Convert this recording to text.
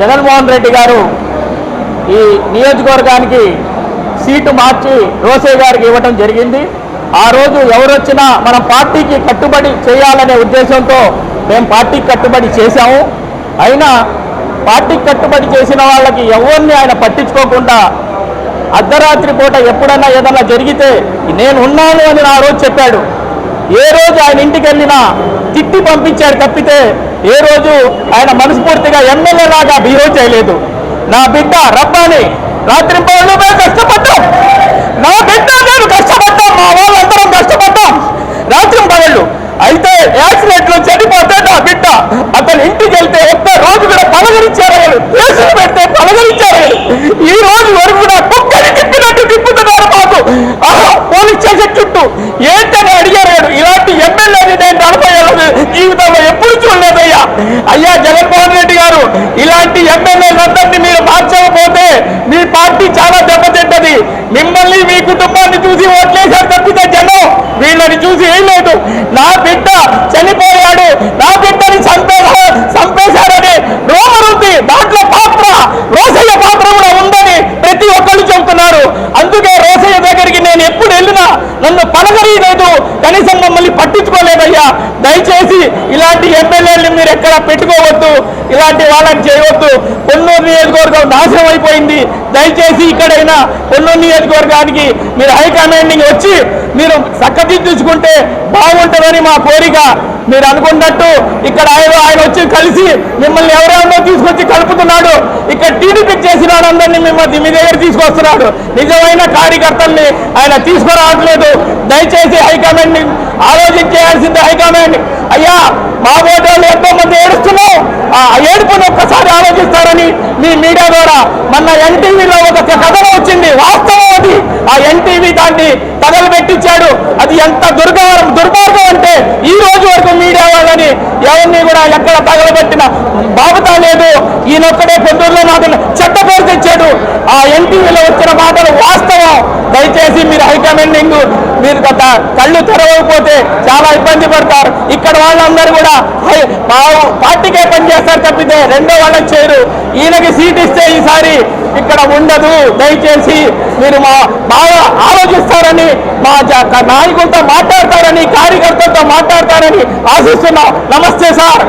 జగన్మోహన్ రెడ్డి గారు ఈ నియోజకవర్గానికి సీటు మార్చి రోసే గారికి ఇవ్వటం జరిగింది. ఆ రోజు ఎవరొచ్చినా మనం పార్టీకి కట్టుబడి చేయాలనే ఉద్దేశంతో మేము పార్టీకి కట్టుబడి చేశాము. అయినా పార్టీకి కట్టుబడి చేసిన వాళ్ళకి ఎవరిని ఆయన పట్టించుకోకుండా అర్ధరాత్రి పూట ఎప్పుడన్నా ఏదన్నా జరిగితే నేను ఉన్నాను అని నా రోజు చెప్పాడు. ఏ రోజు ఆయన ఇంటికి వెళ్ళినా తిట్టి పంపించాడు తప్పితే ఏ రోజు ఆయన మనస్ఫూర్తిగా ఎమ్మెల్యే లాగా బిహేవ్ చేయలేదు. నా బిడ్డ రబ్బాని రాత్రి పనులు మేము కష్టపడ్డాం. నా బిడ్డ మేము కష్టపడ్డాం మా వాళ్ళందరం కష్టపడ్డాం. రాత్రి పనులు అయితే యాక్సిడెంట్లో చనిపోతే నా బిడ్డ అతని ఇంటికి వెళ్తే ఒక్క రోజు కూడా పలకరించారు కేసులు పెడితే పలకరించారు ఈ రోజు వరకు కూడా కుక్కని తిప్పినట్టు తిప్పుతున్నారు మాకు. ఆహా, పోలీస్ స్టేషన్ చుట్టూ ఏంటని అడిగారు ఆయన. ఇలాంటి ఎమ్మెల్యేని నేను నలభై ఏళ్ళ జీవితంలో ఎప్పుడు చూడలేదయ్యా అయ్యా జగన్మోహన్ రెడ్డి గారు ఇలాంటి ఎమ్మెల్యేలందరినీ మీరు మార్చకపోతే మీ పార్టీ చాలా దెబ్బతింటది మిమ్మల్ని మీ కుటుంబాన్ని చూసి ఓట్లేశారు తప్పితే జనం వీళ్ళని చూసి ఏం లేదు నా బిడ్డ చనిపోయాడు నా బిడ్డని చంపేశా చంపేశాడని రోమర్ ఉంది దాంట్లో పాత్ర రోసయ్య పాత్ర కూడా ఉందని ప్రతి ఒక్కళ్ళు చెబుతున్నారు అందుకే రోసయ్య దగ్గరికి నేను ఎప్పుడు వెళ్ళినా నన్ను పలకరీలేదు కనీసం మమ్మల్ని పట్టించుకోలేదయ్యా. దయచేసి ఇలాంటి ఎమ్మెల్యేలు మీరు ఎక్కడ పెట్టుకోవద్దు ఇలాంటి వాళ్ళని చేయవద్దు. కొన్నూరు నియోజకవర్గం నాశనం అయిపోయింది. దయచేసి ఇక్కడైనా కొన్నూరు నియోజకవర్గానికి మీరు హైకమాండింగ్ వచ్చి మీరు చక్కదిద్దుకుంటే బాగుంటుందని మా కోరిక. మీరు అనుకున్నట్టు ఇక్కడ ఆయన ఆయన వచ్చి కలిసి మిమ్మల్ని ఎవరెవరినో తీసుకొచ్చి కలుపుతున్నాడు. ఇక్కడ టీడీపీకి చేసిన వాళ్ళందరినీ మిమ్మల్ని మీ దగ్గర తీసుకొస్తున్నాడు. నిజమైన కార్యకర్తల్ని ఆయన తీసుకురావట్లేదు. దయచేసి హైకమాండ్ ఆలోచించేయాల్సింది హైకమాండ్. అయ్యా మా ఓటర్లు ఎంతో మంది ఏడుస్తున్నాం ఆ ఏడుపుని ఒక్కసారి ఆలోచిస్తారని మీ మీడియా ద్వారా మొన్న ఎన్టీవీలో ఒక కథనం వచ్చింది. వాస్తవం అది. ఆ ఎన్టీవీ దాన్ని తగలబెట్టించాడు. అది ఎంత దుర్గారం దుర్మార్గం అంటే ఈ రోజు వరకు మీడియా వాళ్ళని ఎవరిని కూడా ఎక్కడ తగలబెట్టిన బాబుతా లేదు. ఈయనొక్కడే పొద్దుల్లో నాకు చెడ్డ పేరు తెచ్చి ఆ ఎన్టీవీలో వచ్చిన మాటలు వాస్తవం దయచేసి మీరు హైకమాండింగ్ దీని గత కళ్ళు తెరవకపోతే చాలా ఇబ్బంది పడతారు. ఇక్కడ వాళ్ళందరూ కూడా హై- పార్టీకే పనిచేస్తారు తప్పితే రెండో వాళ్ళకి చేయరు ఈయనకి సీట్ ఇస్తే ఈసారి ఇక్కడ ఉండదు. దయచేసి మీరు మా బాగా ఆలోచిస్తారని మా నాయకులతో మాట్లాడతారని కార్యకర్తలతో మాట్లాడతారని ఆశిస్తున్నాం. నమస్తే సార్.